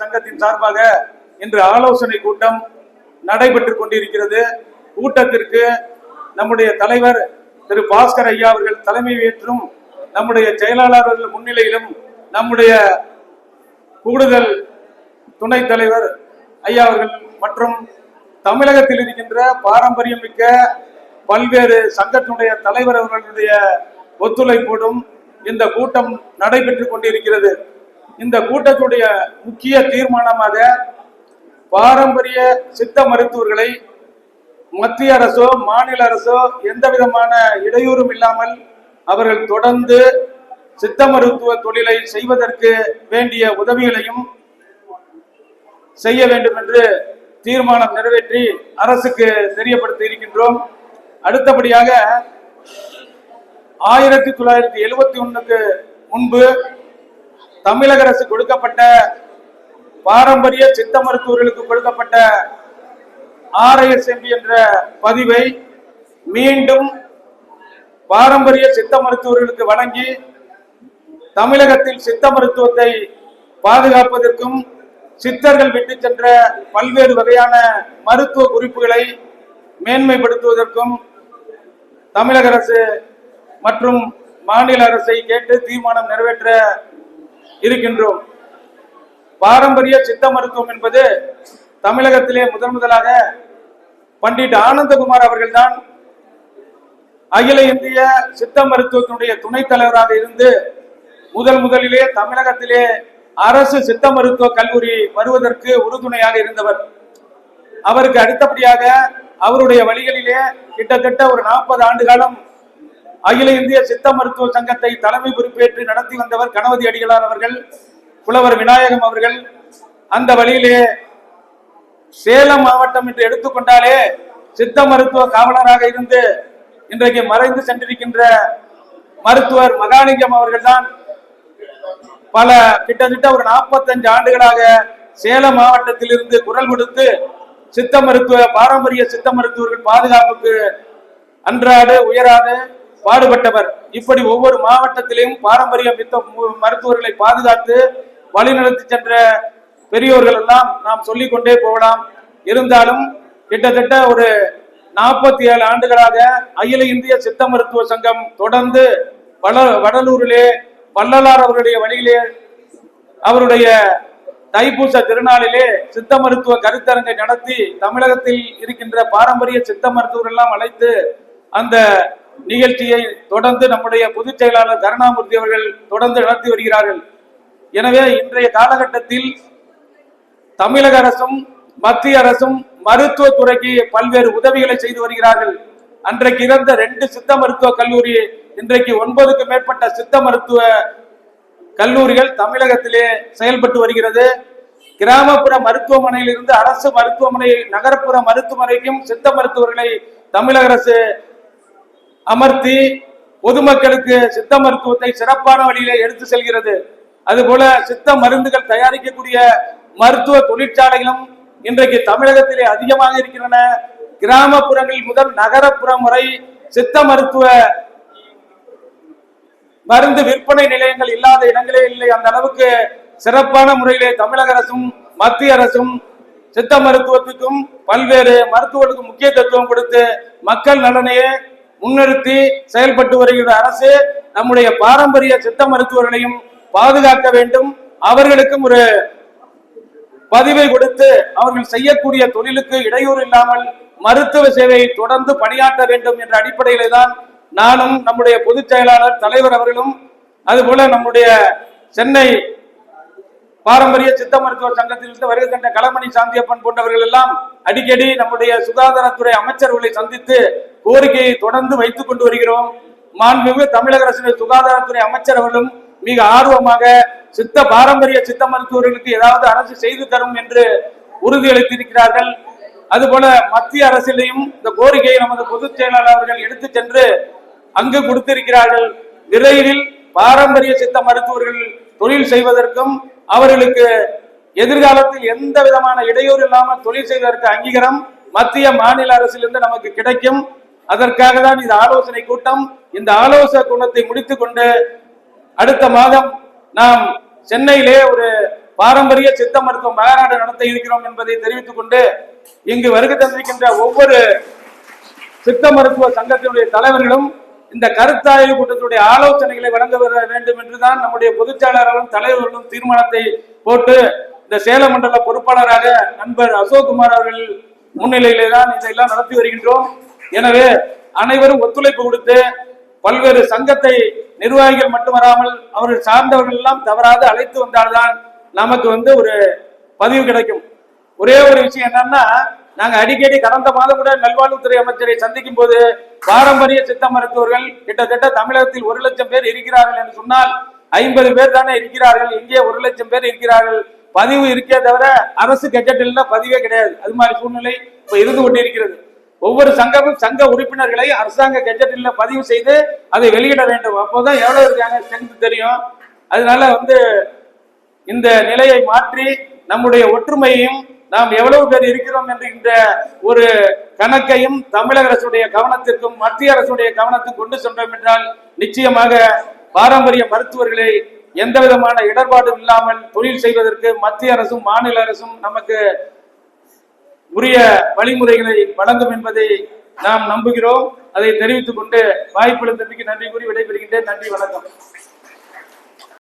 சங்கத்தின் சார்பாக இன்று ஆலோசனை கூட்டம் நடைபெற்றுக் கொண்டிருக்கிறது. கூட்டத்திற்கு நம்முடைய தலைவர் திரு பாஸ்கர் ஐயா அவர்கள் தலைமை ஏற்றும் நம்முடைய செயலாளர்கள் முன்னிலையிலும் நம்முடைய கூடுதல் துணைத் தலைவர் ஐயா அவர்கள் மற்றும் தமிழகத்தில் இருக்கின்ற பாரம்பரியம் மிக்க பல்வேறு சங்கத்தினுடைய தலைவர் அவர்களுடைய ஒத்துழைப்போடும் இந்த கூட்டம் நடைபெற்றுக் கொண்டிருக்கிறது. இந்த கூட்டத்துடைய முக்கிய தீர்மானமாக பாரம்பரிய சித்த மருத்துவர்களை மத்திய அரசோ மாநில அரசோ எந்த விதமான இடையூறும் இல்லாமல் அவர்கள் தொடர்ந்து சித்த மருத்துவ தொழிலை செய்வதற்கு வேண்டிய உதவிகளையும் செய்ய வேண்டும் என்று தீர்மானம் நிறைவேற்றி அரசுக்கு தெரியப்படுத்தி இருக்கின்றோம். அடுத்தபடியாக ஆயிரத்தி தொள்ளாயிரத்தி எழுபத்தி ஒன்றுக்கு முன்பு தமிழக அரசு கொடுக்கப்பட்ட பாரம்பரிய சித்த மருத்துவர்களுக்கு கொடுக்கப்பட்ட ஆர்ஐஎஸ்எம்பி என்ற பதிவை மீண்டும் பாரம்பரிய சித்த மருத்துவர்களுக்கு வழங்கி தமிழகத்தில் சித்த மருத்துவத்தை பாதுகாப்பதற்கும் சித்தர்கள் விட்டு சென்ற பல்வேறு வகையான மருத்துவ குறிப்புகளை மேன்மைப்படுத்துவதற்கும் தமிழக அரசு மற்றும் மாநில அரசை கேட்டு தீர்மானம் நிறைவேற்ற இருக்கின்றோம். பாரம்பரிய சித்த மருத்துவம் என்பது தமிழகத்திலே முதன் முதலாக பண்டிட் ஆனந்தகுமார் அவர்கள்தான் அகில இந்திய சித்த மருத்துவத்தினுடைய துணைத் தலைவராக இருந்து முதல் முதலிலே தமிழகத்திலே அரசு சித்த மருத்துவ கல்லூரி வருவதற்கு உறுதுணையாக இருந்தவர். அவருக்கு அடுத்தபடியாக அவருடைய வழிகளிலே கிட்டத்தட்ட ஒரு நாற்பது ஆண்டு காலம் அகில இந்திய சித்த மருத்துவ சங்கத்தை தலைமை பொறுப்பேற்று நடத்தி வந்தவர் கணபதி அடிகளார் அவர்கள் புலவர் விநாயகம் அவர்கள். அந்த வழியிலே சேலம் மாவட்டம் என்று எடுத்துக்கொண்டாலே சித்த மருத்துவ காவலராக இருந்து இன்றைக்கு மறைந்து சென்றிருக்கின்ற மருத்துவர் மகாலிங்கம் அவர்கள்தான் பல கிட்டத்தட்ட ஒரு நாற்பத்தஞ்சு ஆண்டுகளாக சேலம் மாவட்டத்தில் இருந்து குரல் கொடுத்து சித்த மருத்துவ பாரம்பரிய சித்த மருத்துவர்கள் பாதுகாப்புக்கு அன்றாடு உயராது பாடுபட்டவர். இப்படி ஒவ்வொரு மாவட்டத்திலையும் பாரம்பரிய மித்த மருத்துவர்களை பாதுகாத்து வழிநடத்தி சென்ற பெரியோர்கள் எல்லாம் நாம் சொல்லிக் கொண்டே போகலாம். இருந்தாலும் கிட்டத்தட்ட ஒரு நாற்பத்தி ஏழு ஆண்டுகளாக அகில இந்திய சித்த மருத்துவ சங்கம் தொடர்ந்து வட வடலூரிலே வள்ளலார் அவருடைய வழியிலே அவருடைய தைப்பூச திருநாளிலே சித்த மருத்துவ கருத்தரங்கை நடத்தி தமிழகத்தில் இருக்கின்ற பாரம்பரிய சித்த மருத்துவர்கள் எல்லாம் அழைத்து அந்த நிகழ்ச்சியை தொடர்ந்து நம்முடைய பொதுச் செயலாளர் கருணாமூர்த்தி அவர்கள் தொடர்ந்து நடத்தி வருகிறார்கள். எனவே இன்றைய காலகட்டத்தில் தமிழக அரசும் மத்திய அரசும் மருத்துவத்துறைக்கு பல்வேறு உதவிகளை செய்து வருகிறார்கள். அன்றைக்கு இருந்த ரெண்டு சித்த மருத்துவ கல்லூரி இன்றைக்கு ஒன்பதுக்கு மேற்பட்ட சித்த மருத்துவ கல்லூரிகள் தமிழகத்திலே செயல்பட்டு வருகிறது. கிராமப்புற மருத்துவமனையிலிருந்து அரசு மருத்துவமனை நகர்ப்புற மருத்துவமனைக்கும் சித்த மருத்துவர்களை தமிழக அரசு அமர்த்தி பொதுமக்களுக்கு சித்த மருத்துவத்தை சிறப்பான வழியிலே எடுத்து செல்கிறது. அதுபோல சித்த மருந்துகள் தயாரிக்கக்கூடிய மருத்துவ தொழிற்சாலைகளும் இன்றைக்கு தமிழகத்திலே அதிகமாக இருக்கின்றன. கிராமப்புறங்களில் முதல் நகரப்புறம் வரை சித்த மருத்துவ மருந்து விற்பனை நிலையங்கள் இல்லாத இடங்களே இல்லை. அந்த அளவுக்கு சிறப்பான முறையிலே தமிழக அரசும் மத்திய அரசும் சித்த மருத்துவத்துக்கும் பல்வேறு மருத்துவர்களுக்கு முக்கியத்துவம் கொடுத்து மக்கள் நலனையே முன்னிறுத்தி செயல்பட்டு வருகிற அரசு. நம்முடைய பாரம்பரிய சித்த மருத்துவர்களையும் பாதுகாக்க வேண்டும். அவர்களுக்கும் ஒரு பதிவை கொடுத்து அவர்கள் செய்யக்கூடிய தொழிலுக்கு இடையூறு இல்லாமல் மருத்துவ சேவையை தொடர்ந்து பணியாற்ற வேண்டும் என்ற அடிப்படையிலே தான் நானும் நம்முடைய பொதுச் செயலாளர் தலைவர் அவர்களும் அதுபோல நம்முடைய சென்னை பாரம்பரிய சித்த மருத்துவ சங்கத்திலிருந்து வருகை கண்ட களமணி சாந்தியப்பன் போன்றவர்கள் எல்லாம் அடிக்கடி நம்முடைய சுகாதாரத்துறை அமைச்சர்களை சந்தித்து கோரிக்கையை தொடர்ந்து வைத்துக் கொண்டு வருகிறோம். மாண்புமிகு தமிழக அரசின் சுகாதாரத்துறை அமைச்சர் அவர்களும் மிக ஆர்வமாக சித்த பாரம்பரிய சித்த மருத்துவர்களுக்கு ஏதாவது அரசு செய்து தரும் என்று உறுதியளித்திருக்கிறார்கள். அதுபோல மத்திய அரசிலையும் இந்த கோரிக்கையை நமது பொதுச் செயலாளர் அவர்கள் எடுத்து சென்று அங்கு கொடுத்திருக்கிறார்கள். விரைவில் பாரம்பரிய சித்த மருத்துவர்கள் தொழில் செய்வதற்கும் அவர்களுக்கு எதிர்காலத்தில் எந்த விதமான இடையூறு இல்லாமல் தொழில் செய்வதற்கு அங்கீகாரம் மத்திய மாநில அரசிலிருந்து நமக்கு கிடைக்கும். அதற்காக தான் இந்த ஆலோசனை கூட்டம் இந்த ஆலோசனை கூட்டத்தை முடித்துக்கொண்டு அடுத்த மாதம் நாம் சென்னையிலே ஒரு பாரம்பரிய சித்த மருத்துவ மாநாடு நடத்த இருக்கிறோம் என்பதை தெரிவித்துக் கொண்டு இங்கு வருகை தந்திருக்கின்ற ஒவ்வொரு சித்த மருத்துவ சங்கத்தினுடைய தலைவர்களும் இந்த கருத்தாய்வு கூட்டத்துடைய ஆலோசனைகளை வழங்க வேண்டும் என்றுதான் நம்முடைய பொதுச்செயலாளர்களும் தலைவர்களும் தீர்மானத்தை போட்டு இந்த சேலம் மண்டல பொறுப்பாளராக நண்பர் அசோக்குமார் அவர்கள் முன்னிலையிலே தான் இதையெல்லாம் நடத்தி வருகின்றோம். எனவே அனைவரும் ஒத்துழைப்பு கொடுத்து பல்வேறு சங்கத்தை நிர்வாகிகள் மட்டும் வராமல் அவர்கள் சார்ந்தவர்கள் எல்லாம் தவறாது அழைத்து வந்தால்தான் நமக்கு வந்து ஒரு பதிவு கிடைக்கும். ஒரே ஒரு விஷயம் என்னன்னா நாங்க அடிக்கடி கடந்த மாதம் கூட நல்வாழ்வுத்துறை அமைச்சரை சந்திக்கும் போது பாரம்பரிய சித்த மருத்துவர்கள் கிட்டத்தட்ட தமிழகத்தில் ஒரு லட்சம் பேர் இருக்கிறார்கள் என்று சொன்னால் ஐம்பது பேர் தானே இருக்கிறார்கள் இங்கே ஒரு லட்சம் பேர் இருக்கிறார்கள். பதிவு இருக்கே தவிர அரசு கெஜெட்டில் பதிவே கிடையாது. அது மாதிரி சூழ்நிலை இப்ப இருந்து கொண்டிருக்கிறது. ஒவ்வொரு சங்கமும் சங்க உறுப்பினர்களை அரசாங்க கெஜெட்டில் பதிவு செய்து அதை வெளியிட வேண்டும். அப்போதான் எவ்வளவு இருக்காங்க ஸ்ட்ரென்த் தெரியும். அதனால வந்து இந்த நிலையை மாற்றி நம்முடைய ஒற்றுமையையும் நாம் எவ்வளவு பேர் இருக்கிறோம் என்கின்ற ஒரு கணக்கையும் தமிழக அரசுடைய கவனத்திற்கும் மத்திய அரசுடைய கவனத்துக்கும் கொண்டு சென்றோம் என்றால் நிச்சயமாக பாரம்பரிய மருத்துவர்களை எந்த விதமான இடர்பாடும் இல்லாமல் தொழில் செய்வதற்கு மத்திய அரசும் மாநில அரசும் நமக்கு உரிய வழிமுறைகளை வழங்கும் என்பதை நாம் நம்புகிறோம். அதை தெரிவித்துக் கொண்டு வாய்ப்பு நன்றி கூறி விடைபெறுகின்றேன். நன்றி வணக்கம்.